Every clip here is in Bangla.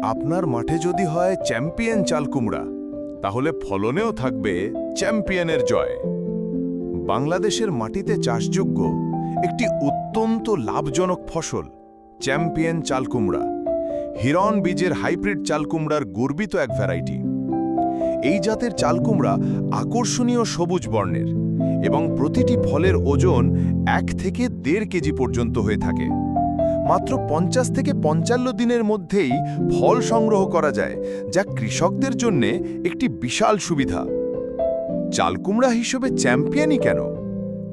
আপনার মাঠে যদি হয় চ্যাম্পিয়ন চাল কুমড়া তাহলে ফলনেও থাকবে চ্যাম্পিয়নের জয়। বাংলাদেশের মাটিতে চাষযোগ্য একটি অত্যন্ত লাভজনক ফসল, চ্যাম্পিয়ন চাল কুমড়া হিরন বীজের হাইব্রিড চাল কুমড়ার গর্বিত এক ভ্যারাইটি। এই জাতের চাল কুমড়া আকর্ষণীয় সবুজ বর্ণের এবং প্রতিটি ফলের ওজন এক থেকে দেড় কেজি পর্যন্ত হয়ে থাকে। মাত্র পঞ্চাশ থেকে পঞ্চান্ন দিনের মধ্যেই ফল সংগ্রহ করা যায়, যা কৃষকদের জন্যে একটি বিশাল সুবিধা। চালকুমড়া হিসেবে চ্যাম্পিয়নই কেন?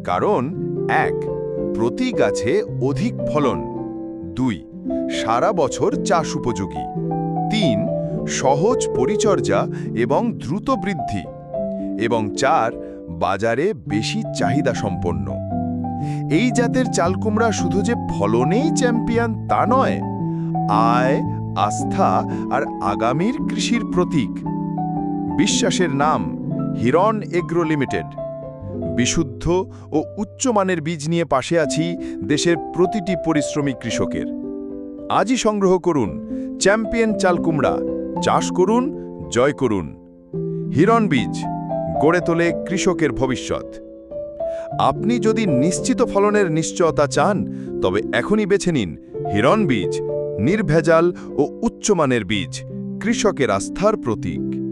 কারণ, এক, প্রতি গাছে অধিক ফলন। দুই, সারা বছর চাষ উপযোগী। তিন, সহজ পরিচর্যা এবং দ্রুত বৃদ্ধি। এবং চার, বাজারে বেশি চাহিদা সম্পন্ন। এই জাতের চালকুমড়া শুধু যে ফলনেই চ্যাম্পিয়ন তা নয়, আয়, আস্থা আর আগামীর কৃষির প্রতীক। বিশ্বাসের নাম হিরন এগ্রো লিমিটেড। বিশুদ্ধ ও উচ্চমানের বীজ নিয়ে পাশে আছি দেশের প্রতিটি পরিশ্রমী কৃষকের। আজই সংগ্রহ করুন চ্যাম্পিয়ন চালকুমড়া, চাষ করুন, জয় করুন। হিরন বীজ গড়ে তোলে কৃষকের ভবিষ্যৎ। আপনি যদি নিশ্চিত ফলনের নিশ্চয়তা চান, তবে এখনই বেছে নিন হিরণ বীজ, নির্ভেজাল ও উচ্চমানের বীজ, কৃষকের আস্থার প্রতীক।